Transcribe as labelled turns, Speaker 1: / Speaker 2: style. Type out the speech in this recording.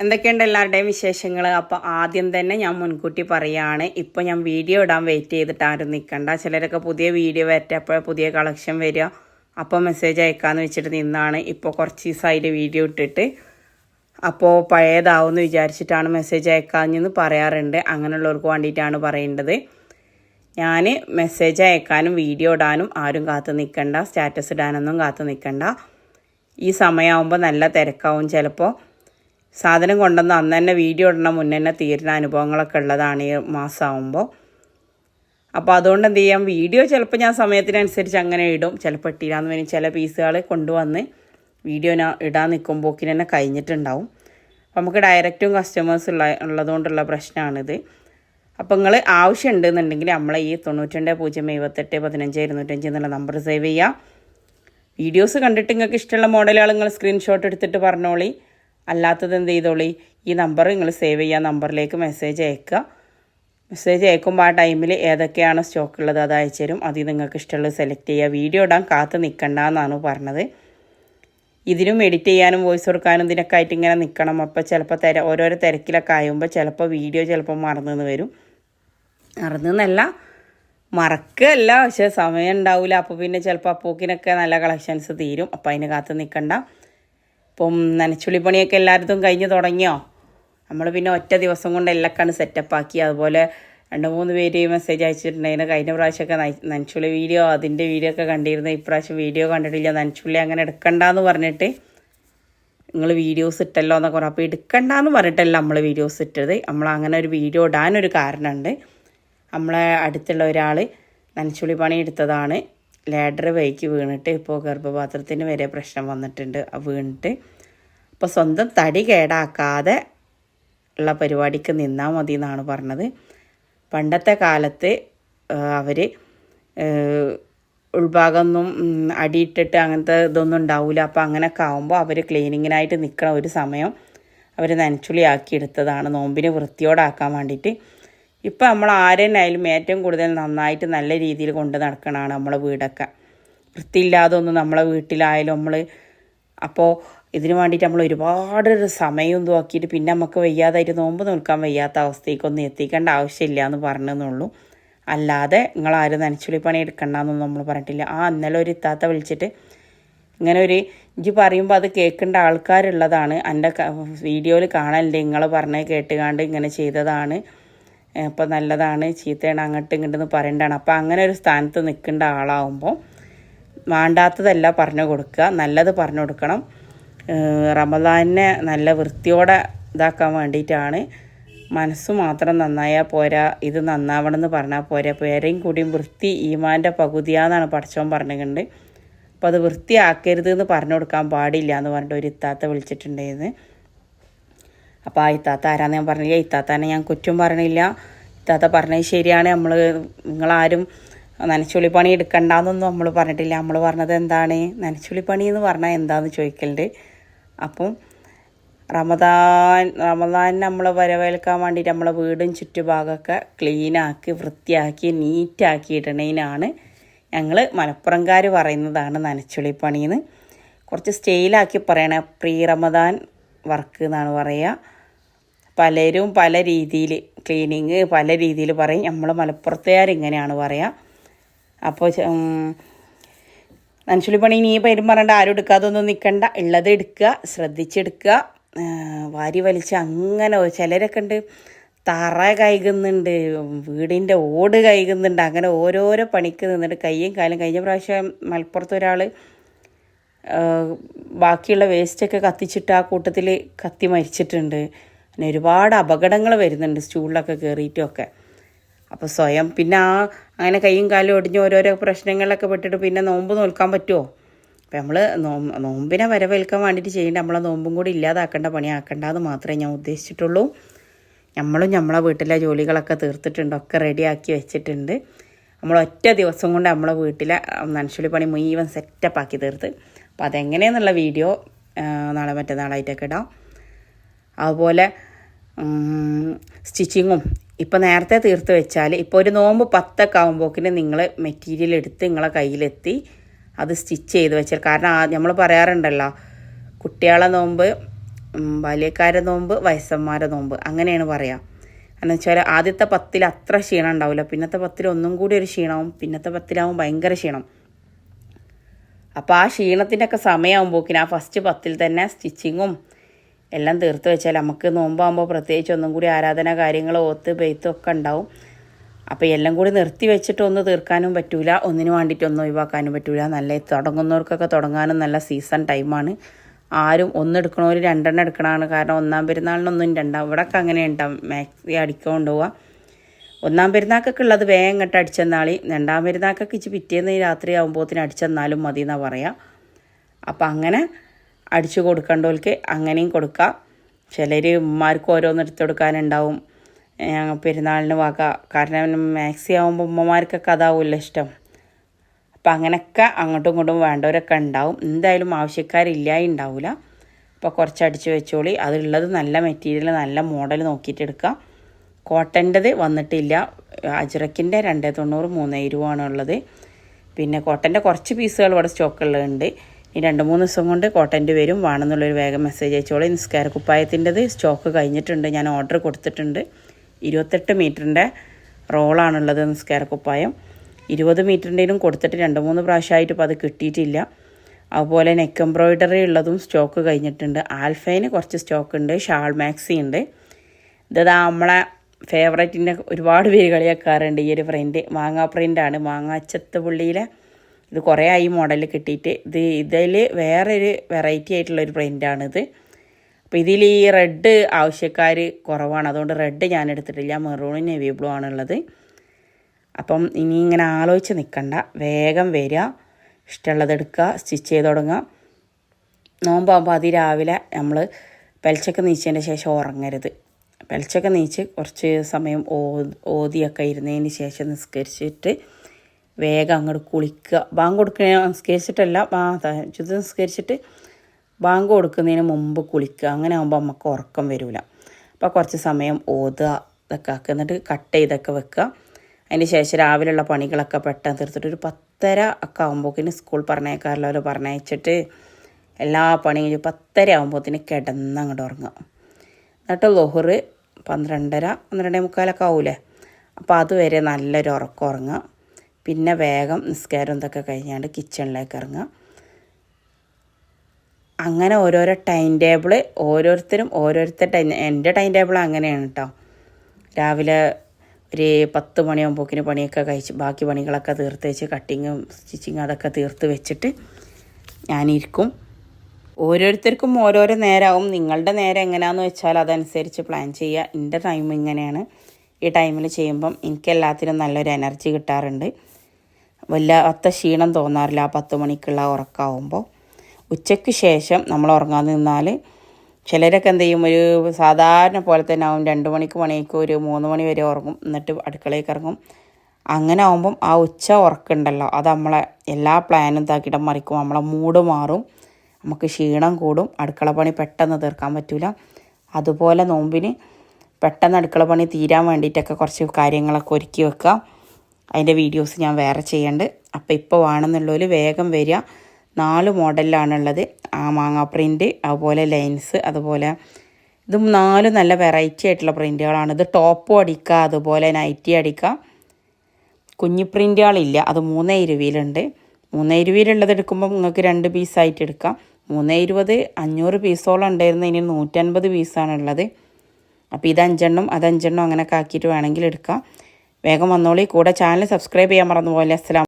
Speaker 1: എന്തൊക്കെയുണ്ട് എല്ലാവരുടെയും വിശേഷങ്ങൾ അപ്പോൾ ആദ്യം തന്നെ ഞാൻ മുൻകൂട്ടി പറയുകയാണ് ഇപ്പോൾ ഞാൻ വീഡിയോ ഇടാൻ വെയിറ്റ് ചെയ്തിട്ട് ആരും നിൽക്കണ്ട ചിലരൊക്കെ പുതിയ വീഡിയോ വരട്ടപ്പോൾ പുതിയ കളക്ഷൻ വരിക. അപ്പോൾ മെസ്സേജ് അയക്കാമെന്ന് വെച്ചിട്ട് നിന്നാണ് ഇപ്പോൾ കുറച്ച് ദിവസമായിട്ട് വീഡിയോ ഇട്ടിട്ട്. അപ്പോൾ പഴയതാവുമെന്ന് വിചാരിച്ചിട്ടാണ് മെസ്സേജ് അയക്കാമെന്ന് പറയാറുണ്ട്. അങ്ങനെയുള്ളവർക്ക് വേണ്ടിയിട്ടാണ് പറയേണ്ടത്. ഞാൻ മെസ്സേജ് അയക്കാനും വീഡിയോ ഇടാനും ആരും കാത്തു നിൽക്കണ്ട സ്റ്റാറ്റസ് ഇടാനൊന്നും കാത്തു നിൽക്കണ്ട ഈ സമയമാകുമ്പോൾ നല്ല തിരക്കാവും ചിലപ്പോൾ സാധനം കൊണ്ടുവന്ന് അന്ന് തന്നെ വീഡിയോ ഇടണം മുന്നേ തന്നെ തീരുന്ന അനുഭവങ്ങളൊക്കെ ഉള്ളതാണ് ഈ മാസമാകുമ്പോൾ അപ്പോൾ അതുകൊണ്ട് എന്ത് ചെയ്യാം വീഡിയോ ചിലപ്പോൾ ഞാൻ സമയത്തിനനുസരിച്ച് അങ്ങനെ ഇടും. ചിലപ്പോൾ ഇട്ടില്ലാന്ന് വേണ്ടി ചില പീസുകൾ കൊണ്ടുവന്ന് വീഡിയോ ഞാൻ ഇടാൻ നിൽക്കുമ്പോക്കിന് തന്നെ കഴിഞ്ഞിട്ടുണ്ടാവും. അപ്പോൾ നമുക്ക് ഡയറക്റ്റും കസ്റ്റമേഴ്സ് ഉള്ള ഉള്ളതുകൊണ്ടുള്ള പ്രശ്നമാണിത് അപ്പോൾ നിങ്ങൾ ആവശ്യമുണ്ടെന്നുണ്ടെങ്കിൽ നമ്മളെ ഈ തൊണ്ണൂറ്റി പൂജ്യം എഴുപത്തെട്ട് പതിനഞ്ച് ഇരുന്നൂറ്റഞ്ച് എന്നുള്ള നമ്പർ സേവ് ചെയ്യുക വീഡിയോസ് കണ്ടിട്ട് നിങ്ങൾക്ക് ഇഷ്ടമുള്ള മോഡലുകൾ നിങ്ങൾ സ്ക്രീൻഷോട്ട് എടുത്തിട്ട് പറഞ്ഞോളി. അല്ലാത്തത് എന്ത് ചെയ്തോളി? ഈ നമ്പർ നിങ്ങൾ സേവ് ചെയ്യുക നമ്പറിലേക്ക് മെസ്സേജ് അയക്കുക. മെസ്സേജ് അയക്കുമ്പോൾ ആ ടൈമിൽ ഏതൊക്കെയാണ് സ്റ്റോക്ക് ഉള്ളത് അത് അയച്ചു തരും. അതിൽ നിങ്ങൾക്ക് ഇഷ്ടമുള്ളത് സെലക്ട് ചെയ്യുക. വീഡിയോ ഇടാൻ കാത്ത് നിൽക്കണ്ട എന്നാണ് പറഞ്ഞത്. ഇതിനും എഡിറ്റ് ചെയ്യാനും വോയിസ് കൊടുക്കാനും ഇതിനൊക്കെ ആയിട്ട് ഇങ്ങനെ നിൽക്കണം അപ്പോൾ ചിലപ്പോൾ തിര ഓരോരോ തിരക്കിലൊക്കെ ആയുമ്പോൾ ചിലപ്പോൾ വീഡിയോ ചിലപ്പോൾ മറന്നു വരും. മറന്നെന്നല്ല മറക്കല്ല. പക്ഷേ സമയം ഉണ്ടാവില്ല അപ്പോൾ പിന്നെ ചിലപ്പോൾ അപ്പോക്കിനൊക്കെ നല്ല കളക്ഷൻസ് തീരും. അപ്പോൾ അതിന് കാത്ത് നിൽക്കണ്ട ഇപ്പം നനച്ചുളിപ്പണിയൊക്കെ എല്ലായിടത്തും കഴിഞ്ഞ് തുടങ്ങിയോ? നമ്മൾ പിന്നെ ഒറ്റ ദിവസം കൊണ്ട് എല്ലാക്കാണ് സെറ്റപ്പാക്കി അതുപോലെ രണ്ട് മൂന്ന് പേര് മെസ്സേജ് അയച്ചിട്ടുണ്ടായിരുന്നു കഴിഞ്ഞ പ്രാവശ്യമൊക്കെ നന- നനച്ചുള്ളി വീഡിയോ അതിന്റെ വീഡിയോ ഒക്കെ കണ്ടിരുന്നു. ഇപ്രാവശ്യം വീഡിയോ കണ്ടിട്ടില്ല. നനച്ചുള്ളി അങ്ങനെ എടുക്കണ്ടെന്ന് പറഞ്ഞിട്ട് നിങ്ങൾ വീഡിയോസ് ഇട്ടല്ലോ എന്നൊക്കെ പറഞ്ഞു. അപ്പോൾ എടുക്കണ്ടെന്ന് പറഞ്ഞിട്ടല്ല നമ്മൾ വീഡിയോസ് ഇട്ടത്. നമ്മൾ അങ്ങനെ ഒരു വീഡിയോ ഇടാനൊരു കാരണമുണ്ട്. നമ്മളെ അടുത്തുള്ള ഒരാൾ നനച്ചുള്ളി പണി എടുത്തതാണ്. ലാഡർ വൈക്ക് വീണിട്ട് ഇപ്പോൾ ഗർഭപാത്രത്തിന് വരെ പ്രശ്നം വന്നിട്ടുണ്ട്. വീണിട്ട് അപ്പോൾ സ്വന്തം തടി കേടാക്കാതെ ഉള്ള പരിപാടിക്ക് നിന്നാൽ മതി എന്നാണ് പറഞ്ഞത്. പണ്ടത്തെ കാലത്ത് അവർ ഉൾഭാഗമൊന്നും അടിയിട്ടിട്ട് അങ്ങനത്തെ ഇതൊന്നും ഉണ്ടാവില്ല അപ്പോൾ അങ്ങനെയൊക്കെ ആകുമ്പോൾ അവർ ക്ലീനിങ്ങിനായിട്ട് നിൽക്കണ ഒരു സമയം അവർ നനച്ചുളിയാക്കി എടുത്തതാണ്. നോമ്പിന് വൃത്തിയോടാക്കാൻ വേണ്ടിയിട്ട് ഇപ്പം നമ്മൾ ആരെന്നായാലും ഏറ്റവും കൂടുതൽ നന്നായിട്ട് നല്ല രീതിയിൽ കൊണ്ട് നടക്കണതാണ് നമ്മളെ വീടൊക്കെ. വൃത്തിയില്ലാതെ ഒന്നും നമ്മളെ വീട്ടിലായാലും നമ്മൾ അപ്പോൾ ഇതിന് വേണ്ടിയിട്ട് നമ്മൾ ഒരുപാട് ഒരു സമയം നോക്കിയിട്ട് പിന്നെ നമുക്ക് വയ്യാതായിട്ട് നോമ്പ് നിൽക്കാൻ വയ്യാത്ത അവസ്ഥയ്ക്കൊന്നും എത്തിക്കേണ്ട ആവശ്യമില്ല എന്ന് പറഞ്ഞെന്നുള്ളൂ. അല്ലാതെ നിങ്ങൾ ആരും നനച്ചുള്ളി പണി എടുക്കണ്ടെന്നൊന്നും നമ്മൾ പറഞ്ഞിട്ടില്ല. ആ ഇന്നലെ ഒരു ഇത്താത്ത വിളിച്ചിട്ട് ഇങ്ങനെ ഒരു ഇജ്ജ് പറയുമ്പോൾ അത് കേൾക്കേണ്ട ആൾക്കാരുള്ളതാണ്. എന്റെ വീഡിയോയിൽ കാണലുണ്ട്. നിങ്ങൾ പറഞ്ഞത് കേട്ടുകാണ്ട് ഇങ്ങനെ ചെയ്തതാണ്. ഇപ്പം നല്ലതാണ് ചീത്തയാണ് അങ്ങോട്ടും ഇങ്ങോട്ടെന്ന് പറയേണ്ടതാണ് അപ്പോൾ അങ്ങനെ ഒരു സ്ഥാനത്ത് നിൽക്കേണ്ട ആളാവുമ്പോൾ വേണ്ടാത്തതല്ല പറഞ്ഞു കൊടുക്കുക നല്ലത് പറഞ്ഞു കൊടുക്കണം. റമദാനെ റമദാനിനെ നല്ല വൃത്തിയോടെ ഇതാക്കാൻ വേണ്ടിയിട്ടാണ് മനസ്സ് മാത്രം നന്നായാൽ പോരാ ഇത് നന്നാവണം എന്ന് പറഞ്ഞാൽ പോരാ. പേരെയും കൂടിയും വൃത്തി ഈമാന്റെ പകുതിയാന്നാണ് പഠിച്ചോൻ പറഞ്ഞിട്ടുണ്ട് അപ്പോൾ അത് വൃത്തിയാക്കരുത് എന്ന് പറഞ്ഞു കൊടുക്കാൻ പാടില്ല എന്ന് പറഞ്ഞിട്ട് ഒരു ഇത്താത്ത വിളിച്ചിട്ടുണ്ടായിരുന്നു. അപ്പോൾ ആ ഇത്താത്ത ആരാന്ന് ഞാൻ പറഞ്ഞില്ല ഇത്താത്താനെ ഞാൻ കുറ്റം പറഞ്ഞില്ല ഇത്താത്ത പറഞ്ഞത് ശരിയാണ്. നമ്മൾ നിങ്ങളാരും നനച്ചുള്ളി പണി എടുക്കണ്ടെന്നൊന്നും നമ്മൾ പറഞ്ഞിട്ടില്ല. നമ്മൾ പറഞ്ഞത് എന്താണ്? നനച്ചുള്ളി പണി എന്ന് പറഞ്ഞാൽ എന്താണെന്ന് ചോദിക്കലുണ്ട്. അപ്പം റമദാൻ റമദാൻ നമ്മൾ വരവേൽക്കാൻ വേണ്ടിയിട്ട് നമ്മളെ വീടും ചുറ്റുഭാഗമൊക്കെ ക്ലീനാക്കി വൃത്തിയാക്കി നീറ്റാക്കി ഇടണേനാണ് ഞങ്ങൾ മലപ്പുറംകാർ പറയുന്നതാണ് നനച്ചുള്ളി പണിയെന്ന് കുറച്ച് സ്റ്റൈലാക്കി പറയണ. പ്രീ റമദാൻ വർക്ക് എന്നാണ് പറയുക പലരും പല രീതിയിൽ ക്ലീനിങ് പല രീതിയിൽ പറയും. നമ്മൾ മലപ്പുറത്തുകാർ ഇങ്ങനെയാണ് പറയുക അപ്പോൾ നനച്ചുള്ളി പണി ഇനി പേരും പറഞ്ഞിട്ട് ആരും എടുക്കാതൊന്നും നിൽക്കണ്ട ഉള്ളത് എടുക്കുക ശ്രദ്ധിച്ചെടുക്കുക. വാരി വലിച്ച് അങ്ങനെ ചിലരൊക്കെ ഉണ്ട്. തറ കൈകുന്നുണ്ട് വീടിന്റെ ഓട് കൈകുന്നുണ്ട് അങ്ങനെ ഓരോരോ പണിക്ക് നിന്നിട്ട് കയ്യും കാലും കഴിഞ്ഞ പ്രാവശ്യം മലപ്പുറത്ത് ഒരാൾ ബാക്കിയുള്ള വേസ്റ്റൊക്കെ കത്തിച്ചിട്ട് ആ കൂട്ടത്തിൽ കത്തി മരിച്ചിട്ടുണ്ട്. പിന്നെ ഒരുപാട് അപകടങ്ങൾ വരുന്നുണ്ട് സ്റ്റൂളിലൊക്കെ കയറിയിട്ടുമൊക്കെ അപ്പോൾ സ്വയം പിന്നെ ആ അങ്ങനെ കൈയും കാലും ഒടിഞ്ഞ് ഓരോരോ പ്രശ്നങ്ങളിലൊക്കെ പെട്ടിട്ട് പിന്നെ നോമ്പ് നോൽക്കാൻ പറ്റുമോ അപ്പം നമ്മൾ നോമ്പിനെ വരവേൽക്കാൻ വേണ്ടിയിട്ട് ചെയ്യേണ്ട നമ്മളെ നോമ്പും കൂടി ഇല്ലാതാക്കേണ്ട പണിയാക്കേണ്ടതെന്ന് മാത്രമേ ഞാൻ ഉദ്ദേശിച്ചിട്ടുള്ളൂ. നമ്മളും നമ്മളെ വീട്ടിലെ ജോലികളൊക്കെ തീർത്തിട്ടുണ്ട് ഒക്കെ റെഡിയാക്കി വെച്ചിട്ടുണ്ട്. നമ്മൾ ഒറ്റ ദിവസം കൊണ്ട് നമ്മളെ വീട്ടിലെ നനച്ചുള്ളി പണി മുഴുവൻ സെറ്റപ്പാക്കി തീർത്ത്. അപ്പോൾ അതെങ്ങനെയെന്നുള്ള വീഡിയോ നാളെ മറ്റന്നാളായിട്ടൊക്കെ ഇടാം. അതുപോലെ സ്റ്റിച്ചിങ്ങും ഇപ്പോൾ നേരത്തെ തീർത്ത് വെച്ചാൽ ഇപ്പോൾ ഒരു നോമ്പ് പത്തൊക്കെ ആകുമ്പോക്കിന് നിങ്ങൾ മെറ്റീരിയൽ എടുത്ത് നിങ്ങളെ കയ്യിലെത്തി അത് സ്റ്റിച്ച് ചെയ്ത് വെച്ചാൽ കാരണം നമ്മൾ പറയാറുണ്ടല്ലോ കുട്ടികളെ നോമ്പ് ബാല്യക്കാരെ നോമ്പ് വയസ്സന്മാരെ നോമ്പ് അങ്ങനെയാണ് പറയുക എന്ന് വെച്ചാൽ ആദ്യത്തെ പത്തിൽ അത്ര ക്ഷീണം ഉണ്ടാവില്ല പിന്നത്തെ പത്തിൽ ഒന്നും കൂടി ഒരു ക്ഷീണവും പിന്നത്തെ പത്തിലാവും ഭയങ്കര ക്ഷീണം. അപ്പോൾ ആ ക്ഷീണത്തിന്റെയൊക്കെ സമയമാകുമ്പോക്കിന് ആ ഫസ്റ്റ് പത്തിൽ തന്നെ സ്റ്റിച്ചിങ്ങും എല്ലാം തീർത്ത് വെച്ചാൽ നമുക്ക് നോമ്പാകുമ്പോൾ പ്രത്യേകിച്ച് ഒന്നും കൂടി ആരാധന കാര്യങ്ങൾ ഓത്ത് ബെയ്ത്തും ഒക്കെ ഉണ്ടാവും. അപ്പോൾ എല്ലാം കൂടി നിർത്തി വെച്ചിട്ട് ഒന്ന് തീർക്കാനും പറ്റൂല ഒന്നിനു വേണ്ടിയിട്ടൊന്നും ഒഴിവാക്കാനും പറ്റൂല. നല്ല തുടങ്ങുന്നവർക്കൊക്കെ തുടങ്ങാനും നല്ല സീസൺ ടൈമാണ് ആരും ഒന്നെടുക്കണവർ രണ്ടെണ്ണം എടുക്കണതാണ് കാരണം ഒന്നാം പെരുന്നാളിനൊന്നും രണ്ടാം ഇവിടെയൊക്കെ അങ്ങനെ ഉണ്ടാവും മാക്സി അടിക്കൊണ്ട് പോവുക ഒന്നാം പെരുന്നാക്കൊക്കെ ഉള്ളത് വേഗം ഇങ്ങോട്ട് അടിച്ചെന്നാളി. രണ്ടാം പെരുന്നാക്കൊക്കെ ഇച്ച് പിറ്റേന്ന് രാത്രി ആകുമ്പോഴത്തേന് അടിച്ചെന്നാലും മതി എന്നാണ് പറയുക അപ്പം അങ്ങനെ അടിച്ചു കൊടുക്കേണ്ടവർക്ക് അങ്ങനെയും കൊടുക്കാം. ചിലർ ഉമ്മമാർക്ക് ഓരോന്ന് എടുത്ത് കൊടുക്കാനുണ്ടാവും. പെരുന്നാളിന് വക. കാരണം മാക്സി ആകുമ്പോൾ ഉമ്മമാർക്കൊക്കെ അതാവുമല്ലോ ഇഷ്ടം. അപ്പം അങ്ങനെയൊക്കെ അങ്ങോട്ടും ഇങ്ങോട്ടും വേണ്ടവരൊക്കെ ഉണ്ടാവും. എന്തായാലും ആവശ്യക്കാരില്ല ഉണ്ടാവില്ല അപ്പോൾ കുറച്ച് അടിച്ച് വെച്ചോളി. അതുള്ളത് നല്ല മെറ്റീരിയൽ നല്ല മോഡൽ നോക്കിയിട്ട് എടുക്കുക കോട്ടന്റെത് വന്നിട്ടില്ല. അജ്രക്കിന്റെ രണ്ടേ തൊണ്ണൂറ് മൂന്ന് ഉള്ളത്. പിന്നെ കോട്ടന്റെ കുറച്ച് പീസുകൾ ഇവിടെ സ്റ്റോക്കുള്ളതുണ്ട് ഈ രണ്ട് മൂന്ന് ദിവസം കൊണ്ട് കോട്ടന്റെ വരും. വേണമെന്നുള്ളൊരു വേഗം മെസ്സേജ് അയച്ചോളി. നിസ്കാര കുപ്പായത്തിന്റെത് സ്റ്റോക്ക് കഴിഞ്ഞിട്ടുണ്ട്. ഞാൻ ഓർഡർ കൊടുത്തിട്ടുണ്ട്. ഇരുപത്തെട്ട് മീറ്ററിന്റെ റോളാണുള്ളത് നിസ്കാര കുപ്പായം. ഇരുപത് മീറ്ററിന്റെയും കൊടുത്തിട്ട് രണ്ട് മൂന്ന് പ്രാവശ്യമായിട്ട് ഇപ്പോൾ അത് കിട്ടിയിട്ടില്ല. അതുപോലെ നെക്ക് എംബ്രോയിഡറി ഉള്ളതും സ്റ്റോക്ക് കഴിഞ്ഞിട്ടുണ്ട്. ആൽഫൈന് കുറച്ച് സ്റ്റോക്ക് ഉണ്ട്. ഷാൾ മാക്സി ഉണ്ട്. ഇതാ നമ്മളെ ഫേവറേറ്റിന്റെ ഒരുപാട് പേര് കളിയാക്കാറുണ്ട്. ഈ ഒരു പ്രിന്റ് മാങ്ങാ പ്രിന്റാണ് മാങ്ങാച്ചത്ത് പുള്ളിയിലെ ഇത് കുറേ ആയി മോഡൽ കിട്ടിയിട്ട് ഇത് ഇതിൽ വേറൊരു വെറൈറ്റി ആയിട്ടുള്ളൊരു പ്രിന്റാണിത് അപ്പോൾ ഇതിൽ ഈ റെഡ് ആവശ്യക്കാർ കുറവാണ്. അതുകൊണ്ട് റെഡ് ഞാൻ എടുത്തിട്ടില്ല. മെറൂണും നെവി ബ്ലൂ ആണുള്ളത്. അപ്പം ഇനി ഇങ്ങനെ ആലോചിച്ച് നിൽക്കണ്ട വേഗം വരിക. ഇഷ്ടമുള്ളത് എടുക്കുക. സ്റ്റിച്ച് ചെയ്ത് തുടങ്ങുക. നോമ്പാകുമ്പോൾ അതിരാവിലെ നമ്മൾ പെൽച്ചക്ക് നീച്ചതിന്റെ ശേഷം ഉറങ്ങരുത്. പെൽച്ചക്ക് നീച്ച് കുറച്ച് സമയം ഓ ഓതിയൊക്കെ ഇരുന്നതിന് ശേഷം നിസ്കരിച്ചിട്ട് വേഗം അങ്ങോട്ട് കുളിക്കുക. ബാങ്ക് കൊടുക്കുന്ന നിസ്കരിച്ചിട്ടല്ല ബാ ചുത് നിസ്കരിച്ചിട്ട് ബാങ്ക് കൊടുക്കുന്നതിന് മുമ്പ് കുളിക്കുക. അങ്ങനെ ആകുമ്പോൾ നമുക്ക് ഉറക്കം വരില്ല അപ്പോൾ കുറച്ച് സമയം ഓതുക ഇതൊക്കെ ആക്കുക. എന്നിട്ട് കട്ട് ചെയ്തൊക്കെ വെക്കുക. അതിന് ശേഷം രാവിലെയുള്ള പണികളൊക്കെ പെട്ടെന്ന് തീർത്തിട്ട് ഒരു പത്തര ഒക്കെ ആകുമ്പോഴേക്കിന് സ്കൂൾ പറഞ്ഞേക്കാറില്ലോ പറഞ്ഞയച്ചിട്ട് എല്ലാ പണിയും പത്തര ആകുമ്പോഴത്തേന് കിടന്ന് അങ്ങോട്ട് ഉറങ്ങുക. എന്നിട്ട് ലൊഹറ് പന്ത്രണ്ടര പന്ത്രണ്ടേ മുക്കാലൊക്കെ ആവൂലേ? അപ്പോൾ അതുവരെ നല്ലൊരു ഉറക്കം ഉറങ്ങുക. പിന്നെ വേഗം നിസ്കാരം ഇതൊക്കെ കഴിഞ്ഞാണ്ട് കിച്ചണിലേക്ക് ഇറങ്ങുക. അങ്ങനെ ഓരോരോ ടൈം ടേബിൾ ഓരോരുത്തരും ടൈം എന്റെ ടൈം ടേബിൾ അങ്ങനെയാണ് കേട്ടോ രാവിലെ ഒരു പത്ത് മണിയാകുമ്പോക്കിന് പണിയൊക്കെ കഴിച്ച് ബാക്കി പണികളൊക്കെ തീർത്ത് വെച്ച് കട്ടിങ്ങും സ്റ്റിച്ചിങ്ങും അതൊക്കെ തീർത്ത് വെച്ചിട്ട് ഞാനിരിക്കും. ഓരോരുത്തർക്കും ഓരോരോ നേരമാവും നിങ്ങളുടെ നേരം എങ്ങനെയാണെന്ന് വെച്ചാൽ അതനുസരിച്ച് പ്ലാൻ ചെയ്യുക. എന്റെ ടൈം ഇങ്ങനെയാണ്. ഈ ടൈമിൽ ചെയ്യുമ്പം എനിക്ക് എല്ലാത്തിനും നല്ലൊരു എനർജി കിട്ടാറുണ്ട്. വല്ലാത്ത ക്ഷീണം തോന്നാറില്ല. ആ പത്ത് മണിക്കുള്ള ഉറക്കമാകുമ്പോൾ ഉച്ചയ്ക്ക് ശേഷം നമ്മൾ ഉറങ്ങാൻ നിന്നാൽ ചിലരൊക്കെ എന്ത് ചെയ്യും? ഒരു സാധാരണ പോലെ തന്നെ ആവും. രണ്ട് മണിക്ക് മണിക്ക് ഒരു മൂന്ന് മണി വരെ ഉറങ്ങും. എന്നിട്ട് അടുക്കളയ്ക്ക് ഇറങ്ങും. അങ്ങനെ ആകുമ്പം ആ ഉച്ച ഉറക്കുണ്ടല്ലോ. അത് നമ്മളെ എല്ലാ പ്ലാനും ഇതാക്കിയിട്ട് മറിക്കും. നമ്മളെ മൂഡ് മാറും. നമുക്ക് ക്ഷീണം കൂടും. അടുക്കള പണി പെട്ടെന്ന് തീർക്കാൻ പറ്റില്ല അതുപോലെ നോമ്പിന് പെട്ടെന്ന് അടുക്കള പണി തീരാൻ വേണ്ടിയിട്ടൊക്കെ കുറച്ച് കാര്യങ്ങളൊക്കെ ഒരുക്കി വെക്കുക. അതിന്റെ വീഡിയോസ് ഞാൻ വേറെ ചെയ്യേണ്ട. അപ്പോൾ ഇപ്പോൾ വേണമെന്നുള്ളവർ വേഗം വരിക നാല് മോഡലിലാണുള്ളത്. ആ മാങ്ങ പ്രിന്റ് അതുപോലെ ലൈൻസ് അതുപോലെ ഇതും നാല് നല്ല വെറൈറ്റി ആയിട്ടുള്ള പ്രിന്റുകളാണ് ഇത് ടോപ്പും അടിക്കുക അതുപോലെ നൈറ്റി അടിക്കുക കുഞ്ഞി പ്രിന്റുകളില്ല അത് മൂന്നേ ഇരുപതിലുണ്ട് മൂന്നേ ഇരുപതിലുള്ളത് എടുക്കുമ്പോൾ നിങ്ങൾക്ക് രണ്ട് പീസായിട്ട് എടുക്കാം. മൂന്നേ ഇരുപത് അഞ്ഞൂറ് പീസോളം ഉണ്ടായിരുന്നു. ഇനി നൂറ്റൻപത് പീസാണുള്ളത് അപ്പോൾ ഇത് അഞ്ചെണ്ണം അത് അഞ്ചെണ്ണം അങ്ങനെയൊക്കെ ആക്കിയിട്ട് വേണമെങ്കിൽ എടുക്കാം. വേഗം വന്നോളി. കൂടെ ചാനൽ സബ്സ്ക്രൈബ് ചെയ്യാൻ മറന്നു പോലെ അസ്സലാം